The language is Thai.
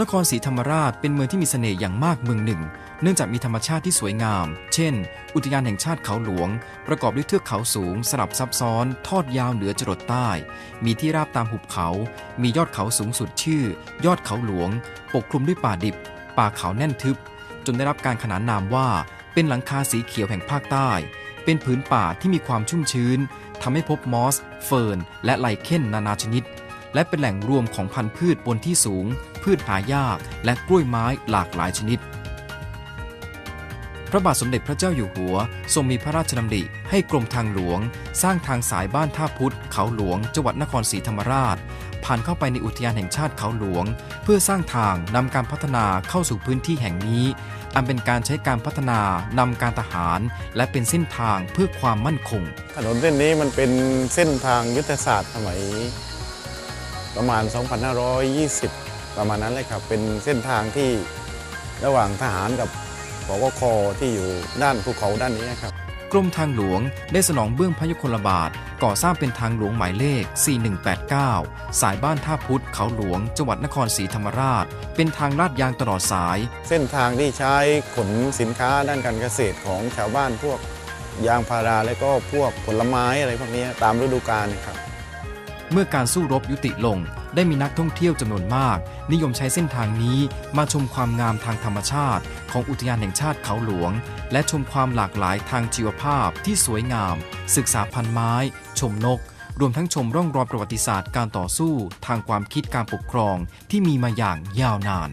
นครศรีธรรมราชเป็นเมืองที่มีเสน่ห์อย่างมากเมืองหนึ่ง เนื่องจากมีธรรมชาติที่สวยงาม เช่น อุทยานแห่งชาติเขาหลวง ประกอบด้วยเทือกเขาสูง สลับซับซ้อน ทอดยาวเหนือจรดใต้ มีที่ราบตามหุบเขา มียอดเขาสูงสุดชื่อ ยอดเขาหลวง ปกคลุมด้วยป่าดิบ ป่าเขาแน่นทึบ จนได้รับการขนานนามว่า เป็นหลังคาสีเขียวแห่งภาคใต้ เป็นผืนป่าที่มีความชุ่มชื้นทำให้พบมอส เฟิร์น และไลเคนนานาชนิด และเป็นแหล่งรวมของพันธุ์พืชบนที่สูง พืชหายาก และกล้วยไม้หลากหลายชนิด พระบาทสมเด็จพระเจ้าอยู่หัว ทรงมีพระราชดำริให้กรมทางหลวง สร้างทางสายบ้านท่าพุธเขาหลวง จังหวัดนครศรีธรรมราช ผ่านเข้าไปในอุทยานแห่งชาติเขาหลวง เพื่อสร้างทางนำการพัฒนาเข้าสู่พื้นที่แห่งนี้ อันเป็นการใช้การพัฒนานำการทหาร และเป็นเส้นทางเพื่อความมั่นคง ถนนเส้นนี้มันเป็นเส้นทางยุทธศาสตร์สมัยประมาณ 2520 ประมาณนั้นเลยครับ เป็นเส้นทางที่ระหว่างทหารกับ ปกคที่อยู่ด้านภูเขาด้านนี้ครับกรมทางหลวงได้สนองเบื้องพระยุคลบาท ก่อสร้างเป็นทางหลวงหมายเลข 4189 สายบ้านท่าพุธเขาหลวง จังหวัดนครศรีธรรมราช เป็นทางลาดยางตลอดสาย เส้นทางที่ใช้ขนสินค้าด้านการเกษตรของชาวบ้านพวกยางพาราและก็พวกผลไม้อะไรพวกนี้ตามฤดูกาลนะครับ เมื่อการสู้รบยุติลง ได้มีนักท่องเที่ยวจำนวนมาก นิยมใช้เส้นทางนี้มาชมความงามทางธรรมชาติ ของอุทยานแห่งชาติเขาหลวง และชมความหลากหลายทางชีวภาพที่สวยงาม ศึกษาพันไม้ ชมนก รวมทั้งชมร่องรอยประวัติศาสตร์การต่อสู้ ทางความคิดการปกครองที่มีมาอย่างยาวนาน